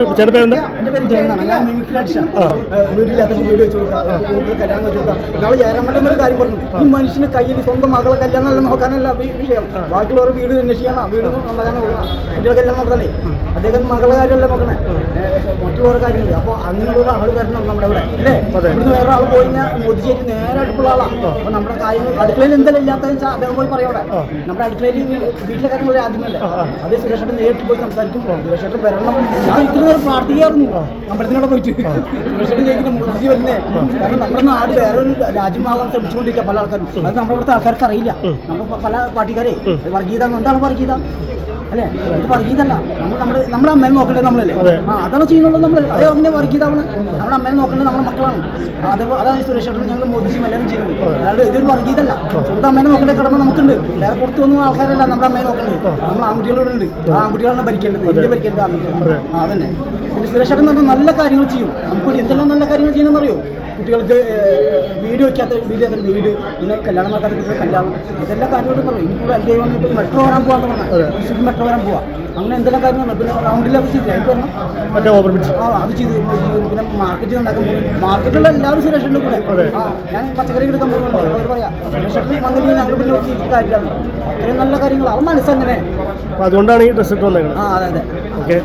ചേട്ടൻ പേരെന്താ? എന്റെ പേര് ജയനാണ് ഞാൻ മിമിക്രി വീട് വെച്ച് കൊടുക്കുക കല്യാണം വെച്ച് കൊടുക്കുക നാളെ ജയരാമന്റെ ഒരു കാര്യം പറഞ്ഞു. ഈ മനുഷ്യന് കയ്യിൽ സ്വന്തം മകളെ കല്യാണം നോക്കാനല്ല വിഷയം ബാക്കിയുള്ളവർ വീട് അന്വേഷിക്കണം വീട് നോക്കാനാണ് കുട്ടികളെ കല്യാണം നോക്കണേ അദ്ദേഹം മകളെ കാര്യമല്ല നോക്കണേ. മറ്റു കാര്യമില്ല? അപ്പോൾ അങ്ങനെയുള്ള ആൾ വരണം നമ്മുടെ ഇവിടെ. അല്ലേ? ഇവിടുന്ന് വേറെ ആൾ പോയി കഴിഞ്ഞാൽ മോദിച്ചേരി നേരെ അടുപ്പുള്ള ആളാണ് അപ്പോൾ നമ്മുടെ കാര്യങ്ങൾ അടുക്കളയിൽ എന്തെല്ലാം ഇല്ലാത്തതെന്ന് വെച്ചാൽ അദ്ദേഹം പോയി പറയാം അവിടെ. നമ്മുടെ അടുക്കളയിൽ വീട്ടിലെ കാര്യങ്ങൾ ആദ്യമല്ലേ? അത് സുരേഷേട്ടൻ നേരിട്ട് പോയി സംസാരിക്കും. സുരേഷേട്ടൻ വരണം. ഞാൻ ഇത്ര നേരം പ്രാർത്ഥിക്കായിരുന്നു അമ്പലത്തിനോട് പോയിട്ട്. സുരേഷേട്ടൻ ചോദിക്കുന്ന മോദിജി വരുന്നേ കാരണം നമ്മുടെ നാട് വേറൊരു രാജ്യമാകാൻ ശ്രമിച്ചുകൊണ്ടിരിക്കുക പല ആൾക്കാരും. അത് നമ്മുടെ ഇവിടുത്തെ ആൾക്കാർക്ക് അറിയില്ല നമ്മൾ പല പാർട്ടിക്കാരെ. വർഗീയത എന്താണ് വർഗീയത? അല്ലേ? വർഗീയതല്ല നമ്മൾ നമ്മുടെ നമ്മുടെ അമ്മയെ നോക്കണ്ടേ നമ്മളല്ലേ? ആ അതാണ് ചെയ്യുന്നുള്ളത് നമ്മൾ അതേ അങ്ങനെ വർഗീയതാണ് നമ്മുടെ അമ്മയെ നോക്കേണ്ടത് നമ്മുടെ മക്കളാണ്. അതേപോലെ അതാണ് സുരേഷേട്ടൻ ഞങ്ങൾ മോദിജി എല്ലാവരും ചെയ്യുന്നത്. അതായത് ഇതൊരു വർഗീയതല്ല. സ്വന്തം അമ്മേനെ നോക്കേണ്ട കടമ നമുക്കുണ്ട്. വേറെ പുറത്തു വന്ന ആൾക്കാരല്ല നമ്മുടെ അമ്മയെ നോക്കേണ്ടത്. നമ്മൾ ആൺകുട്ടികളോട് ഉണ്ട് ആ ആൺകുട്ടികളാണ് ഭരിക്കേണ്ടത്. ഇന്ത്യ ഭരിക്കേണ്ടത് ആൺകുട്ടികളാണ്. ആ അതന്നെ. പിന്നെ എന്ന് പറഞ്ഞാൽ നല്ല കാര്യങ്ങൾ ചെയ്യും. നമുക്ക് എന്തെല്ലാം നല്ല കാര്യങ്ങൾ ചെയ്യണമെന്ന് അറിയോ കുട്ടികൾക്ക് വീട് വയ്ക്കാത്ത വീട് വെക്കാത്ത വീട്. പിന്നെ കല്യാണം നടക്കാത്ത കല്യാണം. ഇതെല്ലാം കാര്യങ്ങളും പറയും. ഇനിയിപ്പോൾ എന്റെ വന്നിട്ട് മെട്രോ വരാൻ പോകാന്ന് പറഞ്ഞാൽ മെട്രോ വരാൻ പോവാം. അങ്ങനെ എന്തെല്ലാം കാര്യങ്ങൾ പിന്നെ റൗണ്ടിലൊക്കെ ചെയ്തില്ല എനിക്ക് പറഞ്ഞു മറ്റേ ഓവർ ബ്രിഡ്ജ് ആ അത് ചെയ്തു. പിന്നെ മാർക്കറ്റ് ഉണ്ടാക്കാൻ പോകും മാർക്കറ്റിലുള്ള എല്ലാവരും സുരേഷന്റെ കൂടെ. ആ ഞാൻ പച്ചക്കറി എടുക്കാൻ പോകുന്നുണ്ട്. അവർ പറയാം സുരേഷ് വന്നിട്ട് ഞങ്ങൾ പിന്നെ നോക്കി കാര്യമാണ്. ഇത്രയും നല്ല കാര്യങ്ങൾ. അത് മനസ്സങ്ങനെ അതുകൊണ്ടാണ് ഈ ഡ്രസ്സ് ഇട്ട് വന്നേക്കുന്നത് ആ അതെ അതെ. ഓക്കെ